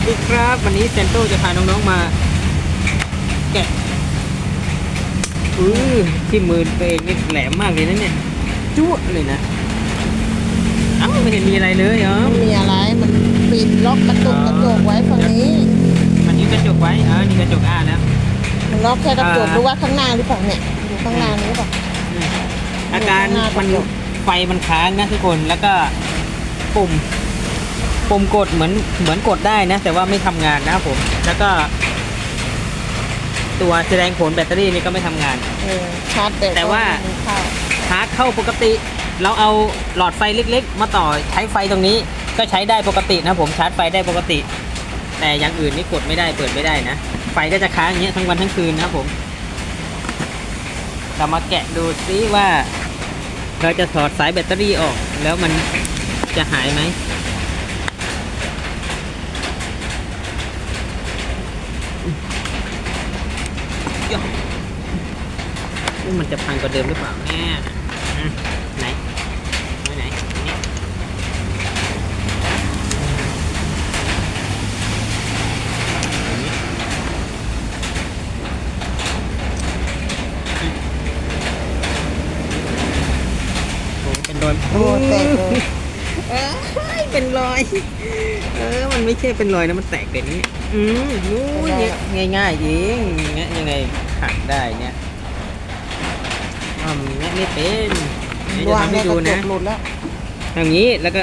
วัสดีครับ วันนี้เซนโตจะพาน้องๆมา แกะอือที่มือตัวเองนี่แหลมมากเลยนะเนี่ยจุ๊เลยนะเอ้าไม่เห็นมีอะไรเลยเหรอมันมีอะไร มันปิดล็อกกระจกอ๋อกระจกไว้ฝั่งนี้มันนี้กระจกไว้เออนี่กระจกอ้าแล้วมันล็อกแค่กระจกอ่าหรือว่าข้างหน้าหรือเปล่าเนี่ยอยู่ข้างหน้านี้หรือเปล่าอืมอาการข้างหน้ามันกระจกไฟมันค้างนะทุกคนแล้วก็ปุ่ม ปุ่มกดเหมือนเหมือนกดได้นะ แต่ว่าไม่ทำงานนะครับผม แล้วก็ ตัวแสดงผลแบตเตอรี่นี่ก็ไม่ทำงานเออชาร์จแบตแต่ว่าก็ไม่เข้าชาร์จเข้าปกติ เราเอาหลอดไฟเล็ก ๆ มาต่อใช้ไฟตรงนี้ ก็ใช้ได้ปกตินะผมชาร์จไฟได้ปกติ แต่อย่างอื่นนี่กดไม่ได้เปิดไม่ได้นะไฟก็จะค้างอย่างเงี้ยทั้งวันทั้งคืนนะครับผมเรามาแกะดูซิว่า เราจะถอดสายแบตเตอรี่ออก แล้วมันจะหายไหม ยอนี่มันจะพังกว่าเดิมหรือเปล่าเนี่ยไหนไว้ไหนนี่โอ้เป็นรอยโอ้แตกเลย เอ้ยเป็นรอย เออ มันไม่ใช่เป็นรอยนะ มันแตกเป็นอย่างนี้อืมนู้นเนี่ยง่ายๆเองเงี้ยยังไงหักได้เนี่ยอ๋อเงี้ยไม่เป็นเดี๋ยวจะวางทำในให้กดูระจนะกหลุดแล้วอย่างนี้แล้วก็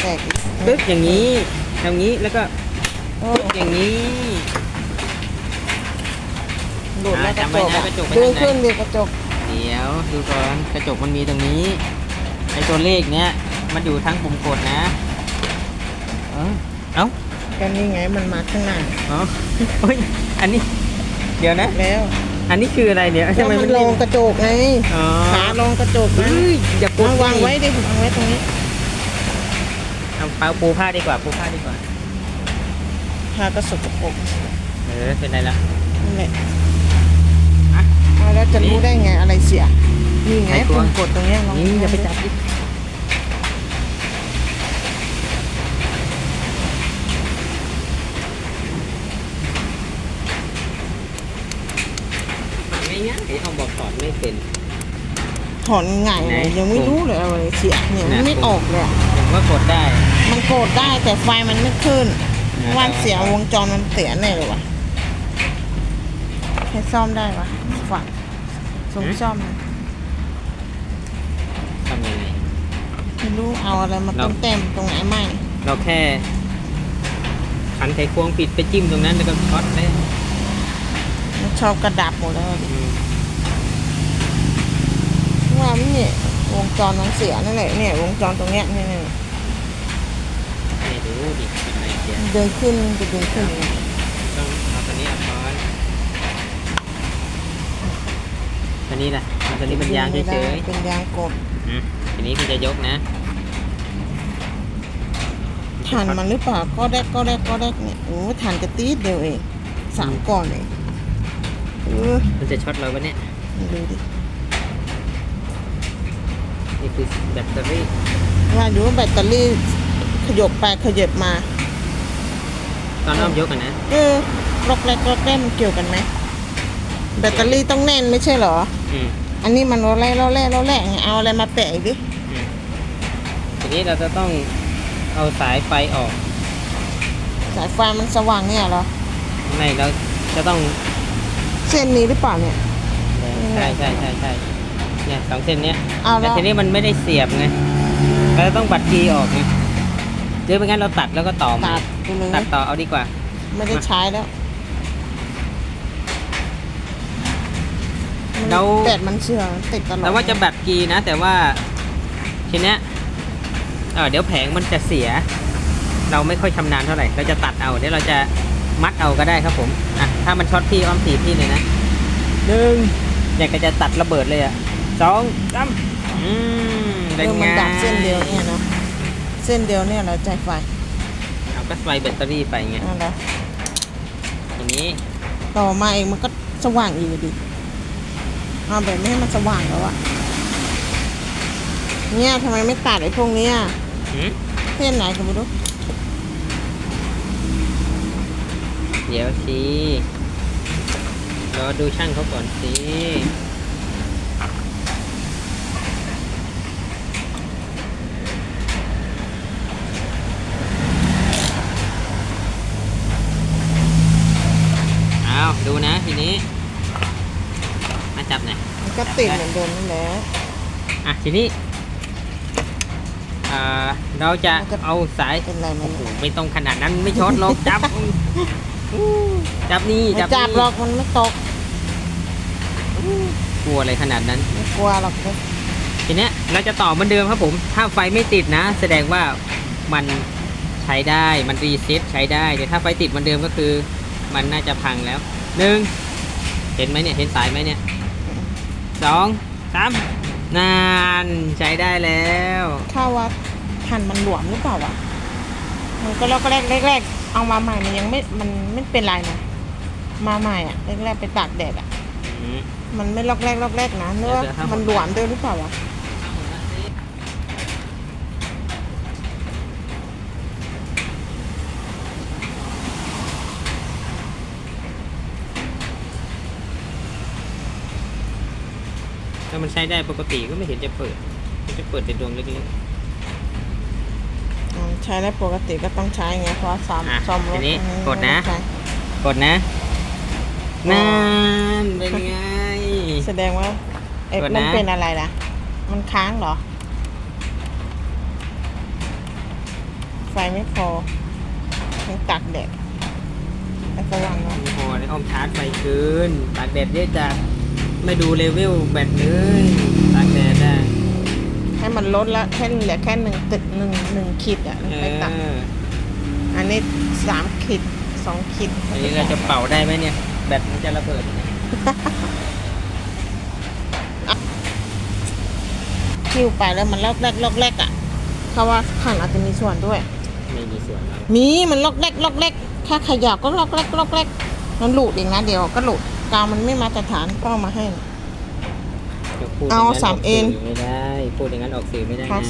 แตกอีกปึ๊บอย่างนี้อย่างนี้แล้วก็โอ้ปึ๊บอย่างนี้หลุดแล้วกอ่าระจำไว้จกนะกระจกไปดึงทางไหนขึ้นดิกระจก เดี๋ยวดูก่อนกระจกมันมีตรงนี้ไอ้ตัวเลขเนี้ย มันอยู่ทั้งปุ่มกดนะ เอ้าเอ้ากันนี่ไงมันมาข้างหน้าอ๋อเฮ้ยอันนี้ เดี๋ยวนะ แล้วอันนี้คืออะไรเนี่ยแล้วทำไมมัมันนรองกระจกไงอ๋อขารองกระจกเฮ้นะยอย่ากดมาวางไว้ดิวางไว้ตรงนี้เอาเปาปูผ้าดีกว่าปูผ้าดีกว่าพากระสกปรกเออเป็นไรละนั่นแหละอะเอาแล้วจะรู้ได้ไงอะไรเสียนี่ไงไขควงปุ่มกดตรงเนี้ยลองนี่อย่าไปจับดิง่ายๆเอาบอกถอดไม่ เป็น ถอนง่ายๆไหนเลยยังไม่รู้เลยอะไรเสียเนี่ยมันไหนไม่ออกเลยอะผมว่ากดได้ มันกดได้แต่ไฟมันไม่ขึ้นอ่าวันเสียวงจรมันเสียแน่เลยวะให้ซ่อมได้วะฝังส่งซ่อมนะทำยังไง ไม่รู้เอาอะไรมาเรา เต็มๆตรงไหนไม่เราแค่ขันไขควงปิดไปจิ้มตรงนั้นแล้วก็ช็อตได้มันชอบกระดับหมดแล้วดิอืม ว่ามันเนี่ย วงจรมันเสียนั่นแหละเนี่ย วงจรตรงเนี้ยเนี่ยเนี่ยไม่รู้ดิเป็นไรเสียเดินขึ้นจะเดินขึ้นอย่างเงี้ยต้องเอาตัวนี้เอาก่อนตัวนี้แหละเอาตัวนี้เป็นยางเฉไม่ได้ยเป็นยางกดๆอืมทีนี้พี่จะยกนะถ่านมันหรือเปล่าก็ได้ก็ได้ก็ได้เนี่ยโอ้ถ่านจะตีดเดียวเองสามก้อนเองเออมันจะช็อตเราปะเนี่ย ดูดิ นี่คือแบตเตอรี่ว่าดูว่าแบตเตอรี่ขยบไปขยบมา ตอนอ้อมยกกันนะเออล็อกแรกล็อกแรกมันเกี่ยวกันไหมแบตเตอรี่ต้องแน่นไม่ใช่เหรอ อืมอันนี้มันล้อแร่ล้อแร่ล้อแร่ไงเอาอะไรมาแปะอีกดิอืมทีนี้เราจะต้องเอาสายไฟออกสายไฟมันสว่างเนี่ยเหรอไม่เราจะต้องเส้นนี้หรือเปล่าเนี่ย ใช่ใช่ใช่ใช่ เนี่ยสองเส้นเนี้ยเอาแต่แล้วทีนี้มันไม่ได้เสียบไงเราจะต้องบัดกีออกไงหรือไม่งั้นเราตัดแล้วก็ต่อใหม่ตัดไปเลยตัดต่อเอาดีกว่า ไม่ได้ใช้แล้วมันแล้ว แบตมันเชื่อมันติดตลอดแต่ว่าจะบัดกีนะ แต่ว่าทีเนี้ยเออเดี๋ยวแผงมันจะเสีย เราไม่ค่อยชำนาญเท่าไหร่เราจะตัดเอาเดี๋ยวเราจะมัดเอาก็ได้ครับผมอะถ้ามันช็อตพี่อ้อมสีพี่เลยนะหนึ่งเนี่ยก็จะตัดระเบิดเลยอะ สองสามอืมเอเป็นอไงมันดับเส้นเดียวเนี่ยนะเส้นเดียวเนี่ยเราใจไฟเอาก็ไฟแบตเตอรี่ไปไงนั่นแหละทีนี้ต่อมาเองมันก็สว่างอีกดิเอาแบบไม่ให้มันสว่างแล้วอะเนี่ยทำไมไม่ตัดไอ้พวกเนี้ยหืมเส้นไหนก็ไม่รู้เดี๋ยวสิรอดูช่างเขาก่อนสิ ดูนะทีนี้ มาจับหน่อยมันก็ติดเหมือนเดิมนั่นแหละอะทีนี้อ่าเราจะมันจะเอาสายเป็นไรไหมโอ้โหเนี่ยไม่ต้องขนาดนั้นไม่ช็อตหรอกจับจับนี่ไม่จับจับนี่หรอกมันไม่ตกกลัวอะไรขนาดนั้น ไม่กลัวหรอกทีเนี้ยเราจะต่อเหมือนเดิมครับผม ถ้าไฟไม่ติดนะ แสดงว่ามันใช้ได้มันรีเซ็ตใช้ได้แต่ถ้าไฟติดเหมือนเดิมก็คือ มันน่าจะพังแล้ว หนึ่งเห็นไหมเนี่ย เห็นสายไหมเนี่ยสองสามนานใช้ได้แล้ว ข้าว่าทันมันหลวมหรือเปล่าวะมันก็แล้วก็แรกแรกๆเอามาใหม่มันยังไม่มันไม่เป็นไรนะมาใหม่อะแรกๆไปตากแดดอะอืมมันไม่ลอกแรกลอกแรกนะเนื้อเดี๋ยวๆครับ มันหลวมด้วยหรือเปล่าวะ ถ้ามันใช้ได้ปกติก็ไม่เห็นจะเปิดมันจะเปิดแต่ดวงเล็กอืมใช้ได้ปกติก็ต้องใช้ไงเพราะซ้อะำซ่อมรถทีนี้อักดนะไม่ใช้ๆกดนะนานเป็นไง แสดงว่าเอ๊ะกดนะ มันเป็นอะไรล่ะมันค้างเหรอ ไฟไม่พอยังตากแดดแล้วก็วางไว้ โอ้โหได้อ้อมชาร์จไฟคืนตากแดดเยอะจัด ไม่ดูเลเวลแบตเลยตากแดดได้ให้มันลดละแค่เหลือแค่หนึ่งตึกหนึ่งหนึ่งขีดอะเอไปตักออันนี้สามขีดสองขีดอันนี้เราจะเป่าได้ไหมเนี่ย แบตมันจะระเบิดไหมคิวไปแล้วมันลอกแรกลอกแรกอะเขาว่าขันอาจจะมีส่วนด้วย ไม่มีส่วนแล้วมีมันลอกแรกลอกแรกถ้าขยับก็ลอกแรกลอกแรกมันหลุดเองนะเดี๋ยวก็หลุด กาวมันไม่มาตรฐานก็เอามาให้จะพูดเอาย่งนั้นสามกเอ็นสื่ไม่ได้ พูดอย่างนั้นออกสื่อไม่ได้ครันะ บ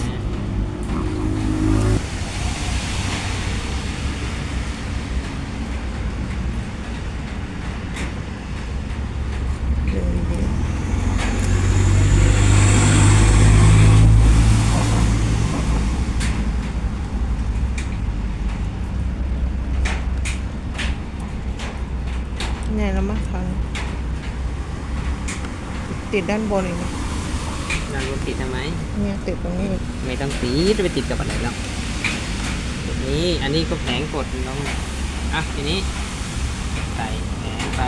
เนี่ยแล้วมาคันติดด้านบนอีกนะเรารถติดทำไม เนี่ยติดตรงนี้อีกไม่ต้องติดจะไปติดกับอะไรหรอกนี่อันนี้ก็แผงกดลงอะทีนี้ใส่แผงไป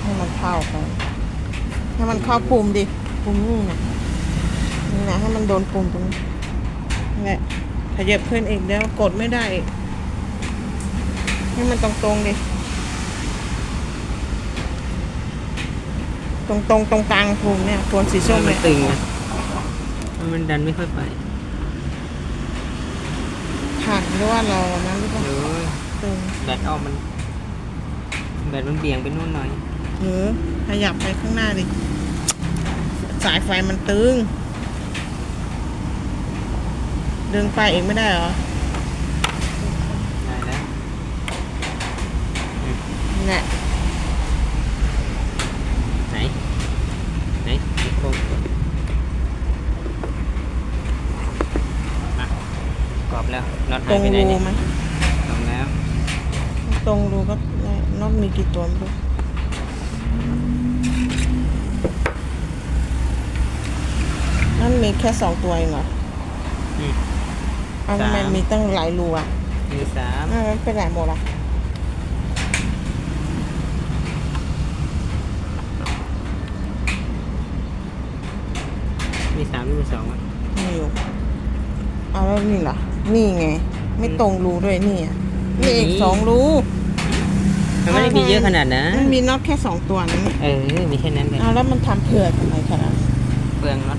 ให้มันเข้ากันให้มันเข้าปุ่มดิปุ่มนี่นะนี่นะให้มันโดนปุ่มตรงนี้นี่แหละ ขยับขึ้นอีกเดี๋ยวกดไม่ได้อีกให้มันตรงตรงๆดิตรงตรงๆตรงกลางปุ่มเนี่ยตัวสีส้มมัเนี่นยตึงนะมันดันไม่ค่อยไปผ่านหรือว่าเรานั้นหรือเปล่าเดี๋ยวตึงแบตออกมันแบตมันเบี่ยงไปนู่นหน่อย หรือขยับไปข้างหน้าดิสายไฟมันตึง ดึงไปอีกไม่ได้เหรอได้แล้วเนี่ยไหน ไหนอีกโค้งกดอะกรอบแล้วน็อตตรหายงไปไหนรูเนี่ยไหมตรงแล้ว ตรงรูก็ได้น็อตมีกี่ตัวไม่รู้นั่นมีแค่สองตัวเองเหรออืมเอาทำไมสามมีตั้งหลายรูอะมีสามอ้าวมันเป็นไหนหมดอะมีสามมีสองอะมีอยู่เอาแล้วนี่ล่ะนี่ไง ไม่ตรงรูด้วยนี่อะนี่อีกสองรูมันไม่ได้มีเยอะขนาดนะมันมีน็อตแค่สองตัวนั่นเออ มีแค่นั้นเลยเอาแล้วมันทำเผื่อทำไมขนาดนั้นเปลืองน็อต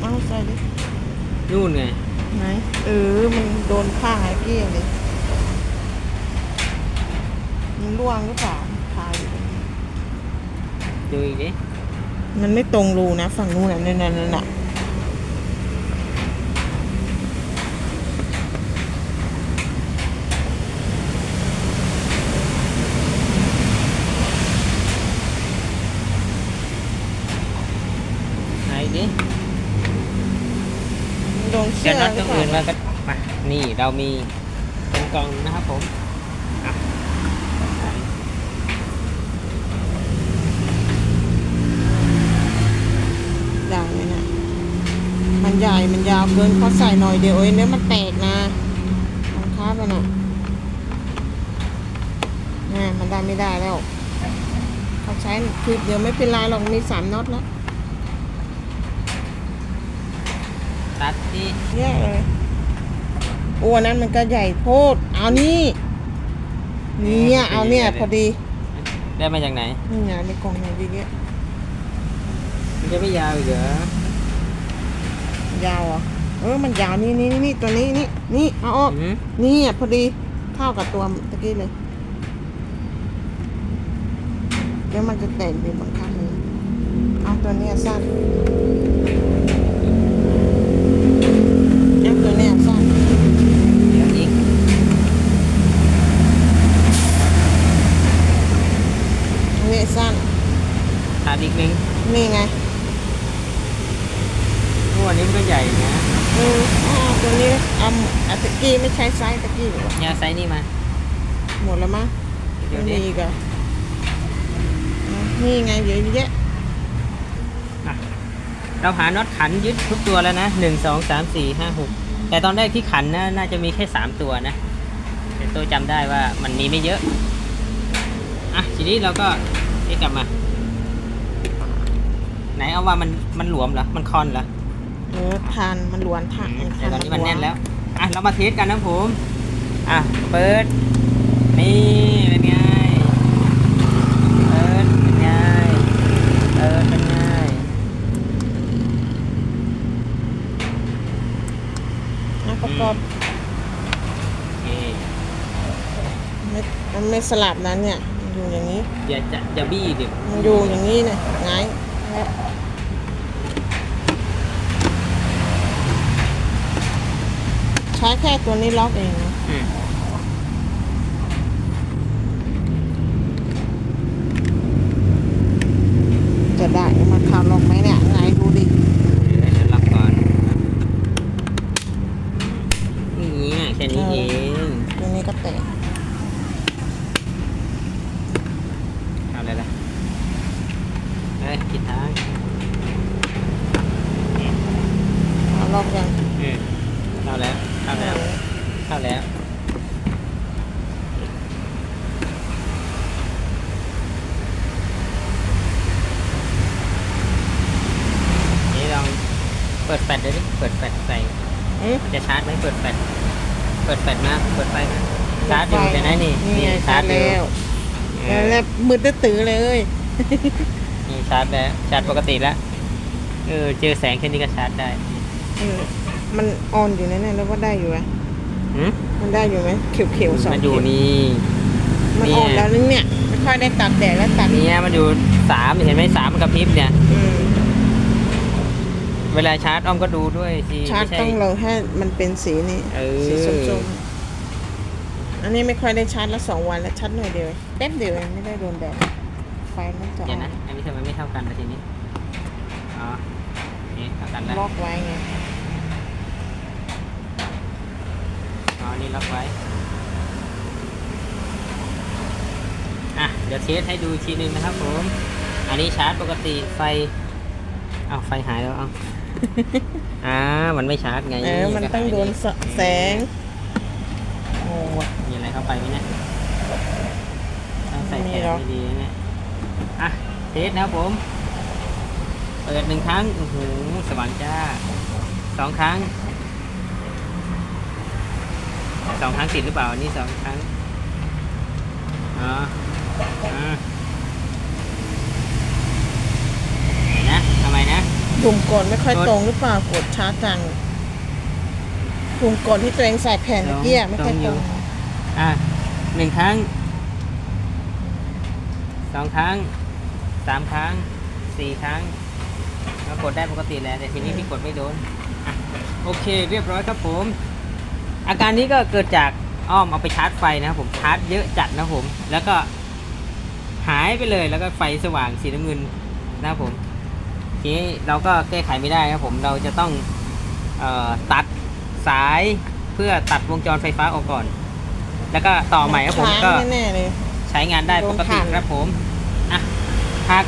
เอาใส่ดินู่นไง ไหนเออมันโดนผ้าไอ้เกี้ยเลยมันร่วงหรือเปล่าคาอยู่ตรงนี้ดูอีกดิมันไม่ตรงรูนะ ฝั่งนู้นน่ะนั่นนั่นนั่นน่ะ ดิ มันโดนเดี๋เสื้ยวอน็อตหตรืรองเปล่าอื่นมาก็มานี่เรามีเป็นกล่องนะครับผมอะใหญ่ไหมนะมันใหญ่ มันยาวเกินเขาใส่หน่อยเดียวเอ้ยเนี่ยมันแตกนะมันค้าไปน่ะนี่มันได้ไม่ได้แล้ว เขาใช้คือเดี๋ยวไม่เป็นไรหรอกมีสามน็อตแล้ว ตัดที่เยอะเลยโอ้อันนั้นมันก็ใหญ่โพด เอานี่เนี่ยเอาเนี่ยพอดี ได้มาจากไหนนี่ไงในกล่องไหนดีเงี้ยมันจะไม่ยาวอีกเหรอยาวอะเออมันยาวนี่นี่นี่นี่ตัวนี้นี่นี่เอาออกอืมนี่อะพอดีเท่ากับตัวตะกี้เลยเดี๋ยวมันจะแตกเดี๋ยวบางครั้งเลยเอาตัวเนี้ยสั้นเดี๋ยวตัวเนี้ยสั้น เดี๋ยวอีก อันนี้สั้น ตัดอีกหนึ่ง นี่ไง โอ้อันนี้มันก็ใหญ่นะ เออเอาตัวนี้เอาอะตะกี้ไม่ใช้ไซส์ตะกี้หรอ ยาไซส์นี่มา หมดแล้วมั้ง เดี๋ยว มี นี้ อีกเหรอะนี่ไงเยอะแยะ เราหาน็อตขันยึดทุกตัวแล้วนะหนึ่งสองสามสี่ห้าหกแต่ตอนแรกที่ขันนะน่าจะมีแค่สามตัวนะแต่ตัวจำได้ว่ามันมีไม่เยอะอะทีนี้เราก็เอ๊ะกลับมา ไหนเอาว่ามันมันหลวมเหรอมันคอนเหรอเออทานมันหลวนทานแต่ตอนนี้มันแน่นแล้วอะเรามาเทสกันนะผม อะเปิดนี่เป็นไง เปิด เป็นไง เปิด เป็นไง อะประ กอบโอเคไม่มันไม่สลับนั้นเนี่ยมันอยู่อย่างนี้ อย่าจะอย่าบี้ดิมันอยู่อย่างนี้เนี่ยไงายแล้วใช้แค่ตัวนี้ล็อกเองนะ อืม จะได้มันข่าวล็อกไหมเนี่ยไงายดูดิ เดี๋ยวล็อกก่อนนี่ไงแค่นี้เอง ตัวนี้ก็แตก เอาเลยละเฮ้ยผิดทาง เอาล็อกยัง อืมเข้าแล้ว เข้าแล้ว เข้าแล้ว นี่ลองเปิดแฟลชเลยดิเปิดแฟลชใส่อืมมันจะชาร์จไหมเปิดแฟลชเปิดแฟลชมาเปิดไฟมาชาร์จอยู่แต่ไหนนี่นี่ไงชาร์จอยู่แล้วเออแล้วมืดตื้อๆเลย นี่ชาร์จแล้วชาร์จปกติแล้วเออเจอแสงแค่นี้ก็ชาร์จได้เออมันออนอยู่นะเนี่ยแล้วว่าได้อยู่อะหืมมันได้อยู่ไหมเขียวๆสองมันอยู่เข็มนี่ มันเนี่ยออนแล้วนึงเนี่ยไม่ค่อยได้ตัดแดดแล้วตัดเนี่ยมันอยู่สามเห็นไหมสามมันกระพริบเนี่ยอืม เวลาชาร์จอ้อมก็ดูด้วยสิชาร์จไม่ใช่ต้องเราให้มันเป็นสีนี้เออ สีส้มๆอันนี้ไม่ค่อยได้ชาร์จละสองวันแล้วชาร์จหน่อยเดียวแป๊บเดียวเองไม่ได้โดนแดดไฟมันจะเดี๋ยวนะอันนี้ทำไมไม่เท่ากันละทีนี้ อ๋อนี่เท่ากันแล้วล็อกไว้ไงอ๋อ นี่ล็อกไว้ อะ เดี๋ยวเทสให้ดูอีกทีหนึงนะครับผม อันนี้ชาร์จปกติไฟ เอาวไฟหายแล้วเอา อ่ามันไม่ชาร์จไงเออมันต้องโดนสแสงโอ้มีอะไรเข้าไปไหมเนี่ยต้องใส่ไม่แขมีนหรอกดีๆนะเนี่ยอะเทสนะครับผมเปิดหนึ่งครั้งโอ้โหสว่างจ้าสองครั้งสองครั้งติดหรือเปล่านี่สองครั้งอ๋ออ่าไหนนะทำไมนะ ปุ่มกดไม่ค่อยกดตรงหรือเปล่ากดช้าจังปุ่มกดที่ตัวเองใส่แผ่นเมื่อกี้อะไม่ค่อยตรงอยู่ตรงอะหนึ่งครั้งสองครั้งสามครั้งสี่ครั้งเรากดได้ปกติแหล้วแต่ทีนี้พี่กดไม่โดนอะโอเคเรียบร้อยครับผม อาการนี้ก็เกิดจากอ้อมเอาไปชาร์จไฟนะครับผมชาร์จเยอะจัดนะครับผม แล้วก็หายไปเลยแล้วก็ไฟสว่างสีน้ำเงินนะครับผม ทีนี้เราก็แก้ไขไม่ได้ครับผมเราจะต้องเออตัดสายเพื่อตัดวงจรไฟฟ้าออกก่อน แล้วก็ต่อใหม่ครับผมค้างก็แน่ๆเลยใช้งานได้ปกติโดนผ่านครับผมอะหาก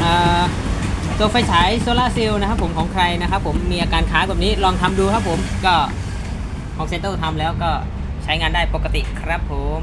เอ่อตัวไฟฉายโซลาร์เซลล์นะครับผมของใครนะครับผมมีอาการค้างแบบนี้ลองทำดูครับผมก็ของเซนเตอร์ทำแล้วก็ใช้งานได้ปกติครับผม